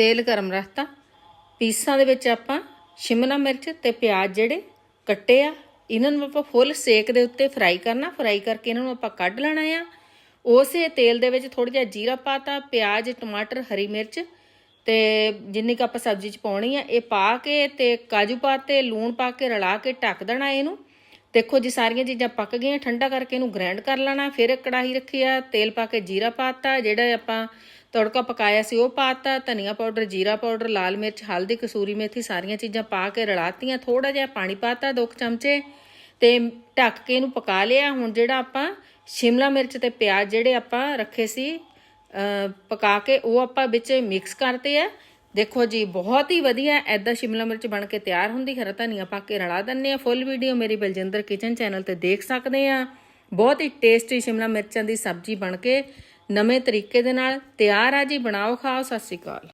ਤੇਲ ਗਰਮ ਰੱਖਤਾ। ਪੀਸਾਂ ਦੇ ਵਿੱਚ ਆਪਾਂ ਸ਼ਿਮਲਾ ਮਿਰਚ ਤੇ ਪਿਆਜ਼ ਜਿਹੜੇ ਕੱਟੇ ਆ, ਇਹਨਾਂ ਨੂੰ ਆਪਾਂ ਫੁੱਲ ਸੇਕ ਦੇ ਉੱਤੇ ਫਰਾਈ ਕਰਨਾ। ਫਰਾਈ ਕਰਕੇ ਇਹਨਾਂ ਨੂੰ ਆਪਾਂ ਕੱਢ ਲੈਣਾ ਆ। ਉਸੇ ਤੇਲ ਦੇ ਵਿੱਚ ਥੋੜਾ ਜਿਹਾ ਜੀਰਾ ਪਾਤਾ, ਪਿਆਜ਼, ਟਮਾਟਰ, ਹਰੀ ਮਿਰਚ ਤੇ ਜਿੰਨੀ ਕੁ ਆਪਾਂ ਸਬਜ਼ੀ ਚ ਪਾਉਣੀ ਆ, ਇਹ ਪਾ ਕੇ ਤੇ ਕਾਜੂ ਪਾਤੇ, ਲੂਣ ਪਾ ਕੇ ਰਲਾ ਕੇ ਢੱਕ ਦੇਣਾ ਇਹਨੂੰ। ਦੇਖੋ ਜੀ, ਸਾਰੀਆਂ ਚੀਜ਼ਾਂ ਪੱਕ ਗਈਆਂ, ਠੰਡਾ ਕਰਕੇ ਇਹਨੂੰ ਗ੍ਰਾਈਂਡ ਕਰ ਲੈਣਾ। ਫਿਰ ਕੜਾਹੀ ਰੱਖੀ ਆ, ਤੇਲ ਪਾ ਕੇ ਜੀਰਾ ਪਾਤਾ, ਜਿਹੜਾ ਆਪਾਂ ਤੜਕਾ ਪਕਾਇਆ ਸੀ, ਉਹ ਪਾਤਾ, ਧਨੀਆ ਪਾਊਡਰ, ਜੀਰਾ ਪਾਊਡਰ, ਲਾਲ ਮਿਰਚ, ਹਲਦੀ, ਕਸੂਰੀ ਮੇਥੀ, ਸਾਰੀਆਂ ਚੀਜ਼ਾਂ ਪਾ ਕੇ ਰਲਾਤੀਆਂ ਥੋੜਾ ਜਿਹਾ ਪਾਣੀ ਪਾਤਾ ਦੋ ਕੁ ਚਮਚੇ ਤੇ ਢੱਕ ਕੇ ਇਹਨੂੰ ਪਕਾ ਲਿਆ। ਹੁਣ ਜਿਹੜਾ ਆਪਾਂ ਸ਼ਿਮਲਾ ਮਿਰਚ ਤੇ ਪਿਆਜ਼ ਜਿਹੜੇ ਆਪਾਂ ਰੱਖੇ ਸੀ ਪਕਾ ਕੇ ਉਹ ਆਪਾਂ ਵਿੱਚ ਮਿਕਸ ਕਰਤੇ ਆ। ਦੇਖੋ ਜੀ, ਬਹੁਤ ਹੀ ਵਧੀਆ ਐਦਾਂ ਸ਼ਿਮਲਾ ਮਿਰਚ ਬਣ ਕੇ ਤਿਆਰ ਹੁੰਦੀ, ਹਰਾ ਧਨੀਆ ਪਾ ਕੇ ਰਲਾ ਦਿੰਨੇ ਆ। ਫੁੱਲ ਵੀਡੀਓ ਮੇਰੀ ਬਲਜਿੰਦਰ ਕਿਚਨ ਚੈਨਲ ਤੇ ਦੇਖ ਸਕਦੇ ਆ। ਬਹੁਤ ਹੀ ਟੇਸਟੀ ਸ਼ਿਮਲਾ ਮਿਰਚਾਂ ਦੀ ਸਬਜ਼ੀ ਬਣ ਕੇ ਨਵੇਂ ਤਰੀਕੇ ਦੇ ਨਾਲ ਤਿਆਰ ਆ ਜੀ। ਬਣਾਓ ਖਾਓ ਸਤਿ ਸ਼੍ਰੀ ਅਕਾਲ।